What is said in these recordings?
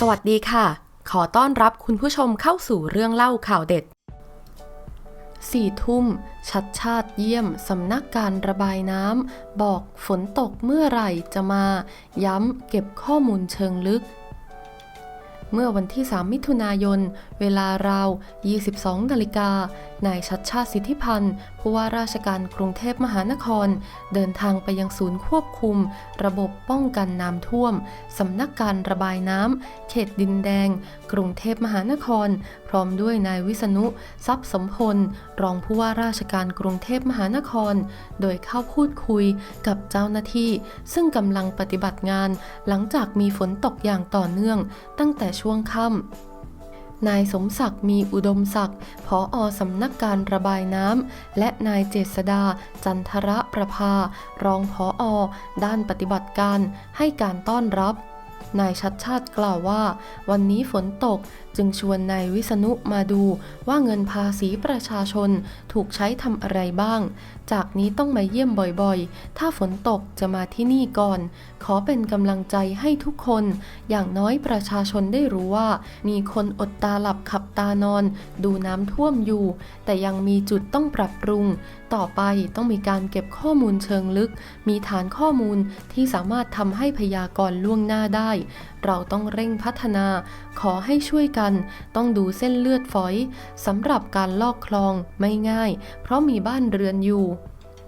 สวัสดีค่ะ ขอต้อนรับคุณผู้ชมเข้าสู่เรื่องเล่าข่าวเด็ดสี่ทุ่ม ชัดชาติเยี่ยม สำนักการระบายน้ำ บอกฝนตกเมื่อไหร่จะมา ย้ำเก็บข้อมูลเชิงลึก เมื่อวันที่ 3 มิถุนายน เวลาราว 22 นาฬิกา นายชัดชาติสิทธิพันธ์ ผู้ว่าราชการกรุงเทพมหานคร เดินทางไปยังศูนย์ควบคุม ระบบป้องกันน้ำท่วม สำนักการระบายน้ำ เขตดินแดง กรุงเทพมหานคร พร้อมด้วยนายวิษณุ ทรัพย์สมพล รองผู้ว่าราชการกรุงเทพมหานคร โดยเข้าพูดคุยกับเจ้าหน้าที่ ซึ่งกำลังปฏิบัติงาน หลังจากมีฝนตกอย่างต่อเนื่อง ตั้งแต่ช่วงค่ำนายสมศักดิ์มีอุดมศักดิ์ผออสำนักการระบายน้ำและนายเจษดา จันทระประภา รองผออด้านปฏิบัติการให้การต้อนรับ นายชัดชาติกล่าวว่า วันนี้ฝนตกจึงชวนนายวิษณุมาดูว่าเงินภาษีประชาชนถูกใช้ทำอะไรบ้าง จากนี้ต้องมาเยี่ยมบ่อยๆ ถ้าฝนตกจะมาที่นี่ก่อน ขอเป็นกำลังใจให้ทุกคน อย่างน้อยประชาชนได้รู้ว่า มีคนอดตาหลับขับตานอน ดูน้ำท่วมอยู่ แต่ยังมีจุดต้องปรับปรุง ต่อไปต้องมีการเก็บข้อมูลเชิงลึก มีฐานข้อมูลที่สามารถทำให้พยากรณ์ล่วงหน้าได้เราต้องเร่งพัฒนา ขอให้ช่วยกัน ต้องดูเส้นเลือดฝอยสำหรับการลอกคลองไม่ง่าย เพราะมีบ้านเรือนอยู่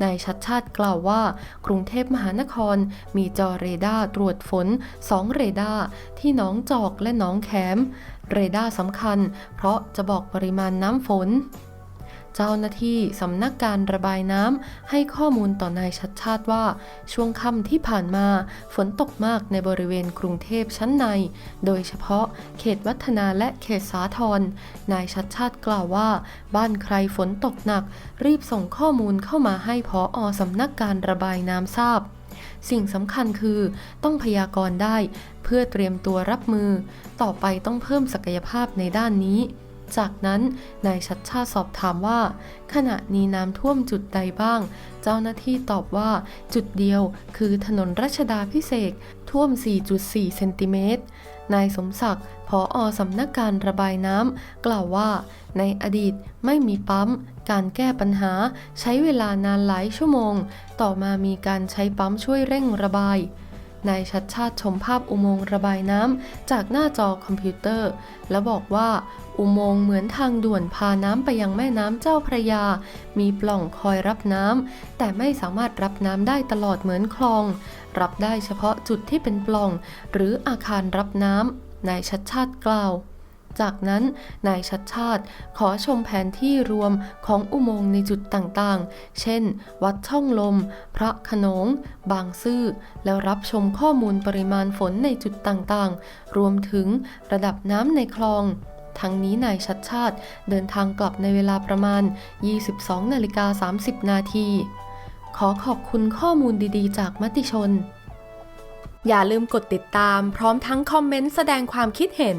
นายชัดชาติกล่าวว่า กรุงเทพมหานครมีจอเรดาร์ตรวจฝน 2 เรดาร์ที่หนองจอกและหนองแขม เรดาร์สำคัญ เพราะจะบอกปริมาณน้ำฝน เจ้าหน้าที่สำนักการระบายน้ำให้ข้อมูลต่อนายชัดชาติว่า ช่วงค่ำที่ผ่านมาฝนตกมากในบริเวณกรุงเทพชั้นใน โดยเฉพาะเขตวัฒนาและเขตสาทรนายชัดชาติกล่าวว่า บ้านใครฝนตกหนัก รีบส่งข้อมูลเข้ามาให้พออสำนักการระบายน้ำทราบ สิ่งสำคัญคือต้องพยากรณ์ได้ เพื่อเตรียมตัวรับมือ ต่อไปต้องเพิ่มศักยภาพในด้านนี้ จากนั้นนายชัดชาติสอบถามว่า ขณะนี้น้ำท่วมจุดใดบ้าง เจ้าหน้าที่ตอบว่าจุดเดียวคือถนนรัชดาพิเศษท่วม 4.4 เซนติเมตรนายสมศักดิ์ผออสำนักการระบายน้ำกล่าวว่า ในอดีตไม่มีปั๊ม การแก้ปัญหาใช้เวลานานหลายชั่วโมง ต่อมามีการใช้ปั๊มช่วยเร่งระบาย นายชัดชาติชมภาพอุโมงค์ระบายน้ำจากหน้าจอคอมพิวเตอร์ และบอกว่า อุโมงค์เหมือนทางด่วนพาน้ำไปยังแม่น้ำเจ้าพระยา มีปล่องคอยรับน้ำแต่ไม่สามารถรับน้ำได้ตลอดเหมือนคลอง รับได้เฉพาะจุดที่เป็นปล่อง หรืออาคารรับน้ำนายชัดชาติกล่าว จากนั้นนายชัดชาติขอชมแผนที่รวมของอุโมงค์ในจุดต่างๆ เช่น วัดช่องลม พระขนง บางซื่อ แล้วรับชมข้อมูลปริมาณฝนในจุดต่างๆ รวมถึงระดับน้ำในคลองทั้งนี้นายชัดชาติเดินทางกลับในเวลาประมาณ 22 นาฬิกา 30 นาที ขอขอบคุณข้อมูลดีๆ จากมติชน อย่าลืมกดติดตามพร้อมทั้งคอมเมนต์แสดงความคิดเห็น